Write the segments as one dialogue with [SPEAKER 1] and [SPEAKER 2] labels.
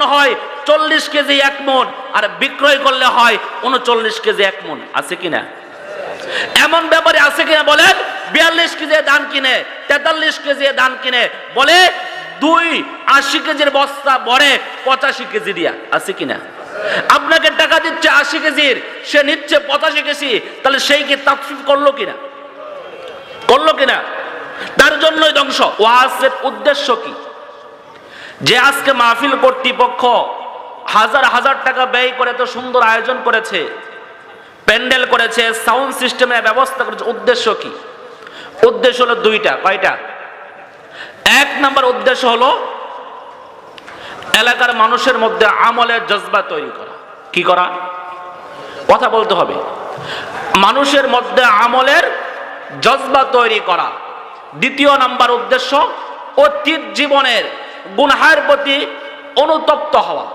[SPEAKER 1] তখন হয় চল্লিশ কেজি এক মন, আর বিক্রয় করলে হয় উনচল্লিশ কেজি এক মন। আছে কিনা এমন ব্যাপারে আছে কিনা বলেন? বিয়াল্লিশ কেজি ধান কিনে, তেতাল্লিশ কেজি ধান কিনে, বলে দুই আশি কেজির বস্তা ভরে পঁচাশি কেজি দিয়া। আছে কিনা আপনাকে টাকা দিচ্ছে আশি কেজির, সে নিচ্ছে পঁচাশি কেজি, তাহলে সেই কি তাকফিফ করল কিনা? করল কিনা? তার জন্যই ধ্বংস। ওয়াসের উদ্দেশ্য কি? যে আজকে মাহফিল কর্তৃপক্ষ হাজার হাজার টাকা ব্যয় করে তো সুন্দর আয়োজন করেছে, প্যান্ডেল করেছে, সাউন্ড সিস্টেমের ব্যবস্থা করেছে, উদ্দেশ্য কি? উদ্দেশ্য হলো দুইটা, কয়টা? এক নাম্বার উদ্দেশ্য হলো এলাকার মানুষের মধ্যে আমলের জজবা তৈরি করা। কি করা? কথা বলতে হবে। মানুষের মধ্যে আমলের জজবা তৈরি করা। দ্বিতীয় নাম্বার উদ্দেশ্য অতীত জীবনের গুনহার প্রতি অনুতপ্ত হওয়া।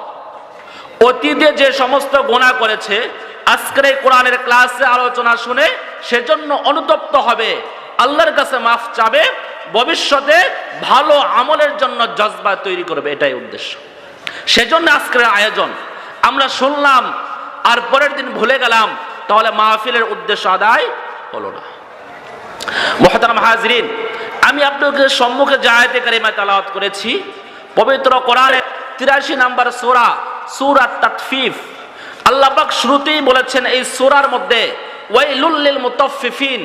[SPEAKER 1] অতীতে যে সমস্ত গুণা করেছে, আজকের এই কোরআনের ক্লাসে আলোচনা শুনে সেজন্য অনুতপ্ত হবে। আল্লাহর কাছে মাফ চাবে, ভবিষ্যতে ভালো আমলের জন্য জজবা তৈরি করবে, এটাই উদ্দেশ্য। সেজন্য আজকের আয়োজন, আমরা শুনলাম আর পরের দিন ভুলে গেলাম, তাহলে মাহফিলের উদ্দেশ্য আদায় হলো না। মহাতারাম হাজরিন আমি আপনাদের সম্মুখে জাহাতে কারিমা তালাওয়াত করেছি। পবিত্র কোরআনের তিরাশি নাম্বার সোরা, সুরা তাতফিফ আল্লাহ পাক শুরুতেই বলেছেন, এই সূরার মধ্যে ওয়াইলুল মুতাফফিফিন,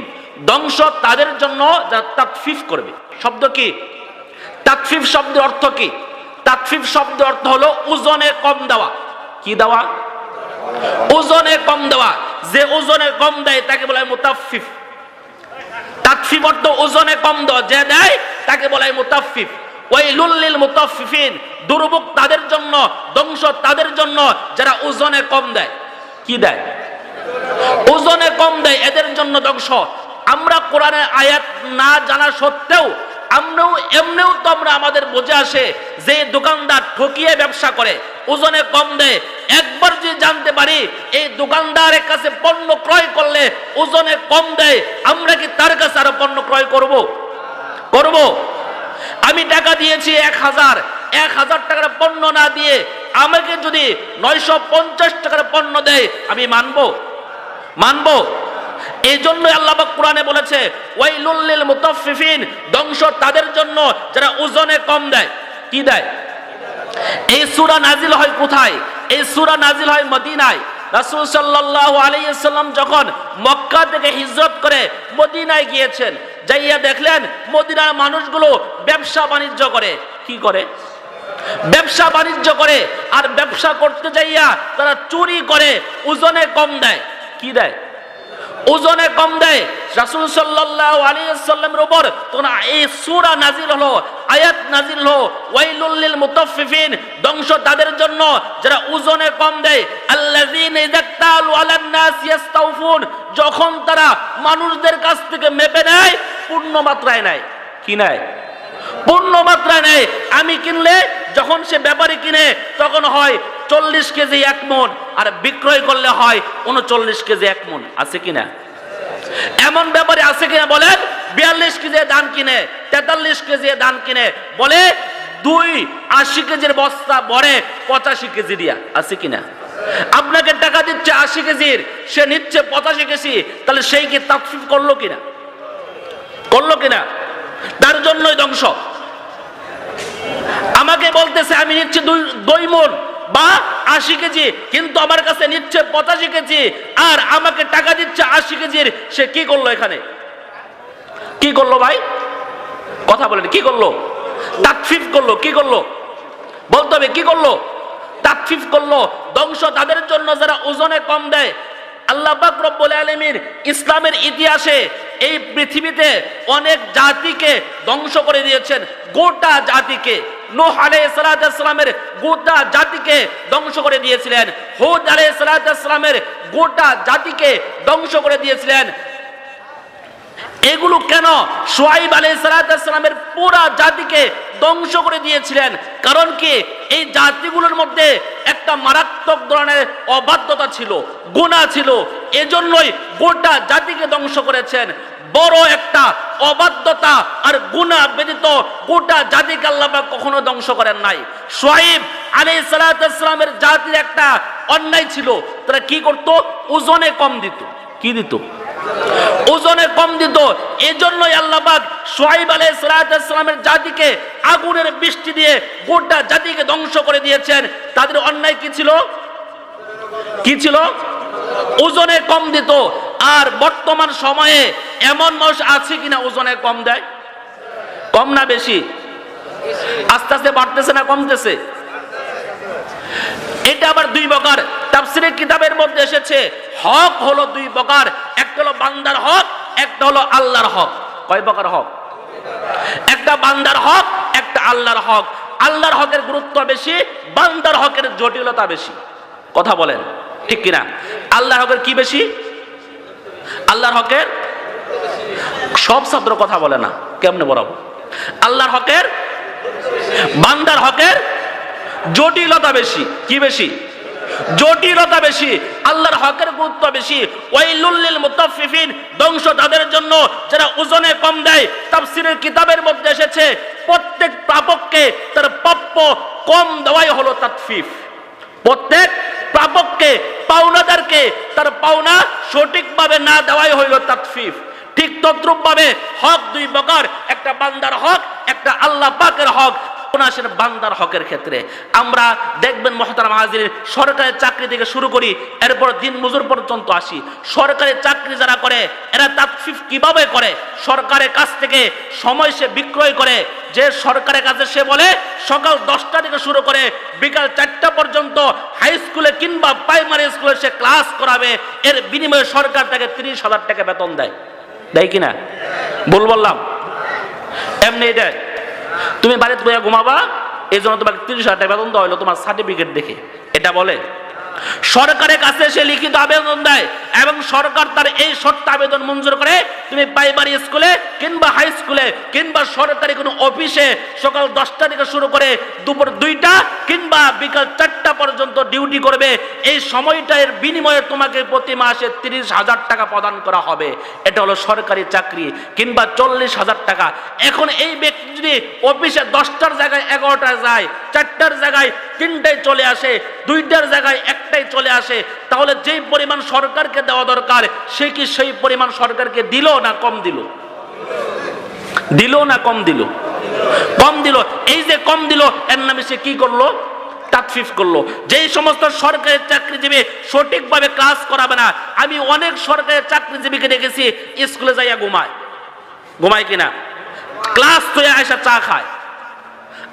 [SPEAKER 1] ধ্বংস তাদের জন্য যারা তাতফিফ করবে। শব্দ কি? তাতফিফ শব্দের অর্থ কি? তাতফিফ শব্দের অর্থ হলো ওজনে কম দেওয়া। কি দেওয়া? ওজনে কম দেওয়া। যে ওজনে কম দেয় তাকে বলা হয় মুতাফফিফ। অর্থ ওজনে কম দেয় যে দেয়, তাকে বলা হয় মুতাফফিফ। ওয়াইলুল মুতাফফিফিন, দুর্ভোগ তাদের জন্য, ধ্বংস তাদের জন্য, যারা ওজনে কম দেয়। কি দেয়? ওজনে কম দেয়, এদের জন্য ধ্বংস। আমরা কোরআনের আয়াত না জানা সত্ত্বেও আমরাও এমনিও তো আমরা আমাদের বোঝে আসে যে দোকানদার ঠকিয়ে ব্যবসা করে, ওজনে কম দেয়। একবার যদি জানতে পারি, এই দোকানদারের কাছে পণ্য ক্রয় করলে ওজনে কম দেয়, আমরা কি তার কাছে আরও পণ্য ক্রয় করব? করব? আমি টাকা দিয়েছি এক হাজার। এক হাজার টাকার পণ্য না দিয়ে আমাকে যদি নয়শো পঞ্চাশ টাকার পণ্য দেয়, আমি মানবো? মানবো? এই জন্য আল্লাহবাক কোরআনে বলেছে, ওয়াইলুল মুতাফফিফিন ধ্বংস তাদের জন্য, যারা ওজনে কম দেয়। কি দেয়? এই সূরা নাজিল হয় কোথায়? এই সূরা নাজিল হয় মদিনায়। রাসূল সাল্লাল্লাহু আলাইহি সাল্লাম যখন মক্কা থেকে হিজরত করে মদিনায় গিয়েছেন, যাইয়া দেখলেন মদিনার মানুষগুলো ব্যবসা বাণিজ্য করে। কি করে? ব্যবসা বাণিজ্য করে আর ব্যবসা করতে যাইয়া তারা চুরি করে, ওজনে কম দেয়। কি দেয়? ওজনে কম দেয়। রাসূল সাল্লাল্লাহু আলাইহি সাল্লামের উপর তখন এই সূরা নাজিল হলো, আয়াত নাজিল হলো, ওয়াইলুল লিল মুতাফফিফিন, ধ্বংস তাদের জন্য, যারা ওজনে কম দেয়। আল্লাযীনা ইযাক্তালু আলান নাস ইস্তাউফুন যখন তারা মানুষদের কাছ থেকে মেপে নেয়, পূর্ণ মাত্রায় নেয়। কি নেয়? পূর্ণ মাত্রায় নেয়। আমি কিনলে যখন সে ব্যাপারী কিনে, তখন হয় চল্লিশ কেজি এক মন, আর বিক্রয় করলে হয় উনচল্লিশ কেজি এক মন। আছে কিনা এমন ব্যাপারে আছে কিনা বলেন? বিয়াল্লিশ কেজি ধান কিনে, তেতাল্লিশ কেজি ধান কিনে, বলে দুই আশি কেজির বস্তা বড়ে পঁচাশি কেজি দিয়া। আছে কিনা আপনাকে টাকা দিচ্ছে আশি কেজির, সে নিচ্ছে পঁচাশি কেজি, তাহলে সেই কি তাকফিফ করল কিনা করল কিনা তার জন্যই ধ্বংস। আমাকে বলতেছে, আমি নিচ্ছি দুই দুই মন বা আশি কেজি, কিন্তু আমার কাছে নিচ্ছে পঁচাশি কেজি আর আমাকে টাকা দিচ্ছে আশি কেজির। সে কি করল এখানে? কি করল ভাই? কথা বলেন, কি করল? তাকফিফ করল, কি করল? বলতে হবে, কি করল? তাকফিফ করল। ধ্বংস তাদের জন্য যারা ওজনে কম দেয়। আল্লাহ রব্বুল আলামিন ইসলামের ইতিহাসে এই পৃথিবীতে অনেক জাতিকে ধ্বংস করে দিয়েছেন, গোটা জাতিকে। নূহ আলাইহিস সালামের গোটা জাতিকে ধ্বংস করে দিয়েছিলেন। হুদ আলাইহিস সালামের গোটা জাতিকে ধ্বংস করে দিয়েছিলেন। এগুলো কেন সোয়াইব আলাই সালামের পুরা জাতিকে ধ্বংস করে দিয়েছিলেন? কারণ কি এই জাতিগুলোর মধ্যে একটা মারাত্মক ধরনের অবাধ্যতা ছিল গুণা ছিল এজন্যই গোটা জাতিকে ধ্বংস করেছেন। বড় একটা অবাধ্যতা আর গুণা ব্যতীত গোটা জাতিকে আল্লাহ কখনো ধ্বংস করেন নাই। সোয়াইব আলী সালাতামের জাতির একটা অন্যায় ছিল, তারা কি করত? ওজনে কম দিত। কি দিত? ওজনে কম দিত। এজন্যই আল্লাহবাদ সোহাইব আলাই সালামের জাতিকে আগুনের বৃষ্টি দিয়ে গোটা জাতিকে ধ্বংস করে দিয়েছেন। তাদের অন্যায় কি ছিল? কি ছিল? ওজনে কম দিত। আর বর্তমান সময়ে এমন মানুষ আছে কিনা ওজনে কম দেয়? কম না বেশি? আস্তে আস্তে বাড়তেছে না কমতেছে? এটা আবার দুই প্রকার। তাফসিরের কিতাবের মধ্যে এসেছে, হক হলো দুই প্রকার। একটা হলো বান্দার হক, একটা হলো আল্লাহর হক। কয় প্রকার হক? একটা বান্দার হক, একটা আল্লাহর হক। আল্লাহর হকের গুরুত্ব বেশি, বান্দার হকের জটিলতা বেশি। কথা বলেন, ঠিক কিনা? আল্লাহর হকের কি বেশি? আল্লাহর হকের সব ছাত্র কথা বলে না। কেমনে বরাবর আল্লাহর হকের বান্দার হকের জটিলতা বেশি। কি বেশি? জটিলতা বেশি। আল্লাহর হকের গুরুত্ব বেশি। ওয়াইলুল্লিল মুতাফফিফিন, ধ্বংস তাদের জন্য। যারা ওজনে কম দেয়, তাফসীরের কিতাবের মধ্যে এসেছে, প্রত্যেক প্রাপককে তার প্রাপ্য কম দেওয়াই হলো তাতফিফ প্রত্যেক প্রাপককে পাওনাদারকে তার পাওনা সঠিকভাবে না দেওয়াই হইল তাৎফিফ ঠিক তদ্রুপ ভাবে হক দুই প্রকার, একটা বান্দার হক, একটা আল্লাহ পাকের হক। আসেন বান্দার হকের ক্ষেত্রে। আমরা দেখবেন মহতারাম হাজির সরকারি চাকরি থেকে শুরু করি, এরপর দিন মজুর পর্যন্ত আসি। সরকারি চাকরি যারা করে, এরা তাকফিফ কীভাবে করে? সরকারের কাছ থেকে সময় সে বিক্রয় করে। যে সরকারের কাছে সে বলে, সকাল দশটা থেকে শুরু করে, বিকাল চারটা পর্যন্ত হাই স্কুলে কিংবা প্রাইমারি স্কুলে সে ক্লাস করাবে। এর বিনিময়ে সরকার তাকে তিরিশ হাজার টাকা বেতন দেয়। দেয় কিনা? ভুল বললাম। এমনি দেয়। তুমি বাড়িতে বইয়া ঘুমাবা এই জন্য তোমাকে তিরিশ হাজার টাকা বেতন দেওয়া হলো তোমার সার্টিফিকেট দেখে। এটা বলে। সরকারের কাছে সে লিখিত আবেদন দেয় এবং সরকার তার এই শর্ত আবেদন মঞ্জুর করে, তুমি প্রাইমারি স্কুলে কিংবা হাই স্কুলে কিংবা সরকারি কোনো অফিসে সকাল দশটা থেকে শুরু করে দুপুর দুইটা কিংবা বিকাল চারটা পর্যন্ত ডিউটি করবে। এই সময়টার বিনিময়ে তোমাকে প্রতি মাসে তিরিশ হাজার টাকা প্রদান করা হবে। এটা হলো সরকারি চাকরি কিংবা চল্লিশ হাজার টাকা। এখন এই যদি অফিসে দশটার জায়গায় এগারোটায় যায়, চারটার জায়গায় তিনটায় চলে আসে, দুইটার জায়গায় একটাই চলে আসে, তাহলে যেই পরিমাণ সরকারকে দেওয়া দরকার, সে কি সেই পরিমাণ সরকারকে দিল না কম দিল? দিল না কম দিল? কম দিল। এই যে কম দিল, এর নামে সে কি করল? করল। যেই সমস্ত সরকারি চাকরিজীবী সঠিকভাবে ক্লাস করাবে না, আমি অনেক সরকারি চাকরিজীবীকে দেখেছি, স্কুলে যাইয়া ঘুমায়। ঘুমায় কিনা? ক্লাস তো আসা চা খায়।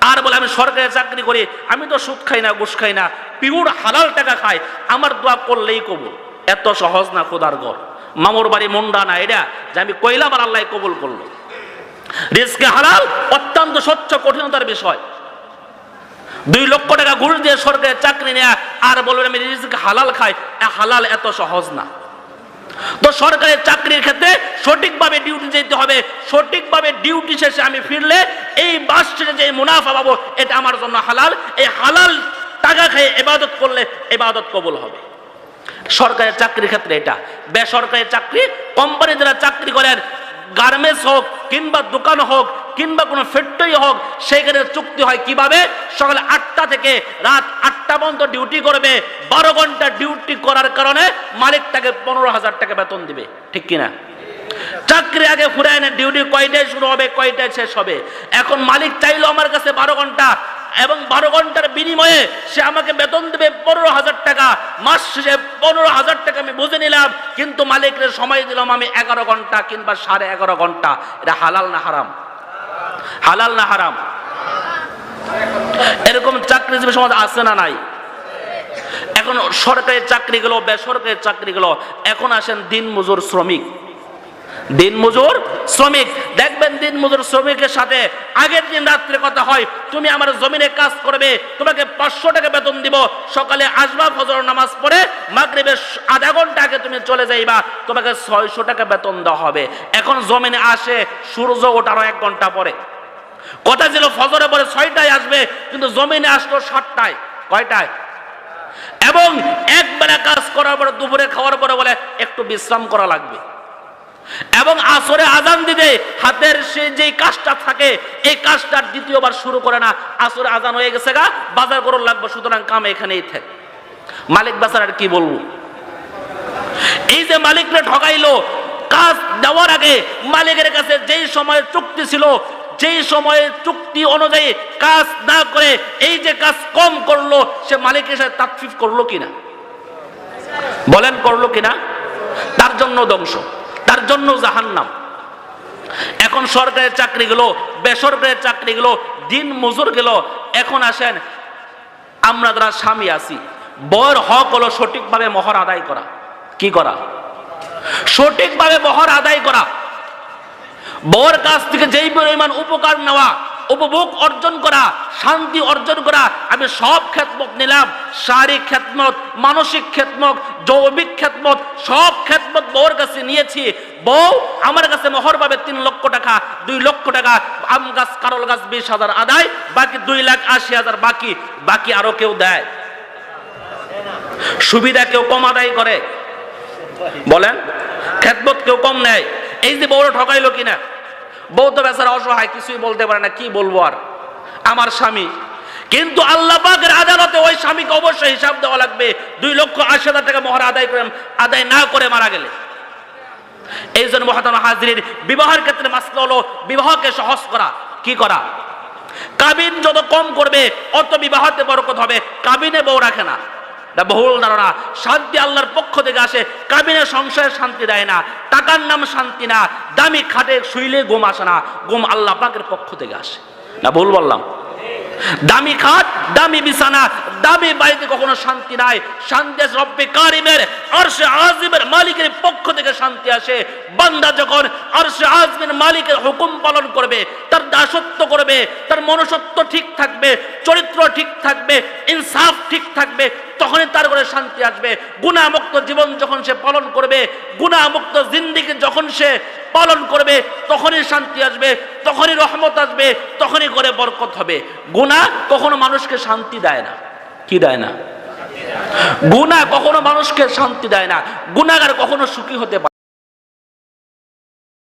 [SPEAKER 1] আর বলে, আমি সরকারি চাকরি করি, আমি তো সুদ খাই না, ঘুষ খাই না পিউর হালাল টাকা খাই, আমার দোয়া করলেই কবুল। এত সহজ না খোদার ঘর। মামুর বাড়ি মুন্ডা না, এটা যে আমি কইলাম আর আল্লাহ কবুল করল। রিস্কে হালাল, অত্যন্ত স্বচ্ছ, কঠিনতার বিষয়। দুই লক্ষ টাকা ঘুষ দিয়ে সরকারি চাকরি নেয়া, আর বলবেন আমি রিস্ক হালাল খাই। হালাল এত সহজ না। তো সরকারের চাকরির ক্ষেত্রে সঠিকভাবে ডিউটি যেতে হবে, সঠিকভাবে ডিউটি শেষে আমি ফিরলে এই বাস ছেড়ে যে মুনাফা পাবো, এটা আমার জন্য হালাল। এই হালাল টাকা খেয়ে এবাদত করলে এবাদত কবল হবে। সরকারের চাকরির ক্ষেত্রে এটা। বেসরকারি চাকরি কোম্পানি যারা চাকরি করেন, গার্মেন্টস হোক কিংবা দোকান হোক কিংবা কোনো ফ্যাক্টরি হোক, সেখানে চুক্তি হয় কীভাবে? সকাল আটটা থেকে রাত আটটা পর্যন্ত ডিউটি করবে। বারো ঘণ্টা ডিউটি করার কারণে মালিক তাকে পনেরো হাজার টাকা বেতন দিবে। ঠিক কিনা? চাকরি আগে ফুরায় না ডিউটি কয়টায় শুরু হবে, কয়টায় শেষ হবে? এখন মালিক চাইলো আমার কাছে বারো ঘণ্টা, এবং বারো ঘণ্টার বিনিময়ে সে আমাকে বেতন দেবে পনেরো হাজার টাকা। মাস শেষে পনেরো হাজার টাকা আমি বুঝে নিলাম, কিন্তু মালিকের সময় দিলাম আমি এগারো ঘণ্টা কিংবা সাড়ে এগারো ঘণ্টা। এটা হালাল না হারাম? হালাল না হারাম? এরকম চাকরিজীবী সমাজ আছে না নাই? এখন সরকারি চাকরিগুলো, বেসরকারি চাকরি চাকরিগুলো এখন আসেন দিন মজুর শ্রমিক। দিন মজুর শ্রমিক। দেখবেন দিন মজুর শ্রমিকের সাথে আগের দিন রাত্রে কথা হয়, তুমি আমার জমিনে কাজ করবে, তোমাকে পাঁচশো টাকা বেতন দিব। সকালে আসবা ফজর নামাজ পড়ে, মাগরিবের আধা ঘণ্টা আগে তুমি চলে যাইবা, তোমাকে ছয়শো টাকা বেতন দেওয়া হবে। এখন জমিনে আসে, সূর্য ওঠারও এক ঘণ্টা পরে। কথা ছিল ফজরে পরে ছয়টায় আসবে, কিন্তু জমিনে আসলো সাতটায়। কয়টায়? এবং একবেলা কাজ করার পরে, দুপুরে খাওয়ার পরে বলে, একটু বিশ্রাম করা লাগবে। এবং আসরে আজান দিবে হাতের সে যে কাজটা থাকে, এই কাজটা দ্বিতীয়বার শুরু করে না, আসরে আজান হয়ে গেছে গা, বাজার করুন লাগবে, সুতরাং কাম এখানেই থাক। মালিক বাসার আর কি বলব? এই যে মালিকরা ঠকাইলো, কাজ দেওয়ার আগে মালিকের কাছে যেই সময় চুক্তি ছিল যেই সময়ে চুক্তি অনুযায়ী কাজ না করে, এই যে কাজ কম করল, সে মালিকের সাথে তাৎফিফ করল কিনা? বলেন, করল কিনা? তার জন্য ধ্বংস, তার জন্য জাহান্নাম। এখন সরকারের চাকরিগুলো বেসরকারের চাকরিগুলো দিন মজুর গেল, এখন আসেন, আমরা যারা স্বামী আছি, বর হক হলো সঠিকভাবে মহর আদায় করা। কি করা? সঠিকভাবে মহর আদায় করা। বর কাছ থেকে যেই পরিমাণ উপকার নেওয়া, উপভোগ অর্জন করা, শান্তি অর্জন করা, আমি সব খেদমত নিলাম। শারীরিক খেদমত, মানসিক খেদমত জৈবিক খেদমত, সব খেদমত বউর কাছে নিয়েছি। বউ আমার কাছে মহর পাবে তিন লক্ষ টাকা, দুই লক্ষ টাকা, আম গাছ কারল গাছ, বিশ হাজার আদায়, বাকি দুই লাখ আশি হাজার বাকি বাকি আরও কেউ দেয়। সুবিধা কেউ কম আদায় করে। বলেন, খেদমত কেউ কম নেয়। এই যে বউরা ঠকাইলো কিনা? বউ তো বেচারা অসহায়, কিছুই বলতে পারে না, কি বলব আর? আমার স্বামী। কিন্তু আল্লাহ পাকের আদালতে ওই স্বামীকে অবশ্যই হিসাব দেওয়া লাগবে। দুই লক্ষ আশি হাজার টাকা মহার আদায় করে আদায় না করে মারা গেলে। এই জন্য মহাতন হাজির বিবাহের ক্ষেত্রে মাসলা হলো বিবাহকে সহজ করা। কি করা? কাবিন যত কম করবে, অত বিবাহতে বরকত হবে। কাবিনে বউ রাখে না। এটা বহুল ধারণা, শান্তি আল্লাহর পক্ষ থেকে আসে, কাবিনে সংসারে শান্তি দেয় না, টাকার নাম শান্তি না, দামি খাটে শুইলে ঘুম আসে না, ঘুম আল্লাহ পাকের পক্ষ থেকে আসে। না ভুল বললাম। দামি খাট দামি বিছানা, দামি বাড়িতে কখনো শান্তি নাই। শান্তি আসে রব্বে কারিমের আরশে আজিমের মালিকের পক্ষ থেকে শান্তি আসে। বান্দা যখন আরশে আজমের মালিকের হুকুম পালন করবে, তার দাসত্ব করবে, তার মনুষ্যত্ব ঠিক থাকবে, চরিত্র ঠিক থাকবে, ইনসাফ ঠিক থাকবে, তখনই তার ঘরে শান্তি আসবে। গুণামুক্ত জীবন যখন সে পালন করবে গুণামুক্ত জিন্দিগি যখন সে পালন করবে, তখনই শান্তি আসবে, তখনই রহমত আসবে তখনই করে বরকত হবে। গুণা কখনো মানুষকে শান্তি দেয় না। কি দেয় না? গুণা কখনো মানুষকে শান্তি দেয় না। গুণাগার কখনো সুখী হতে পারে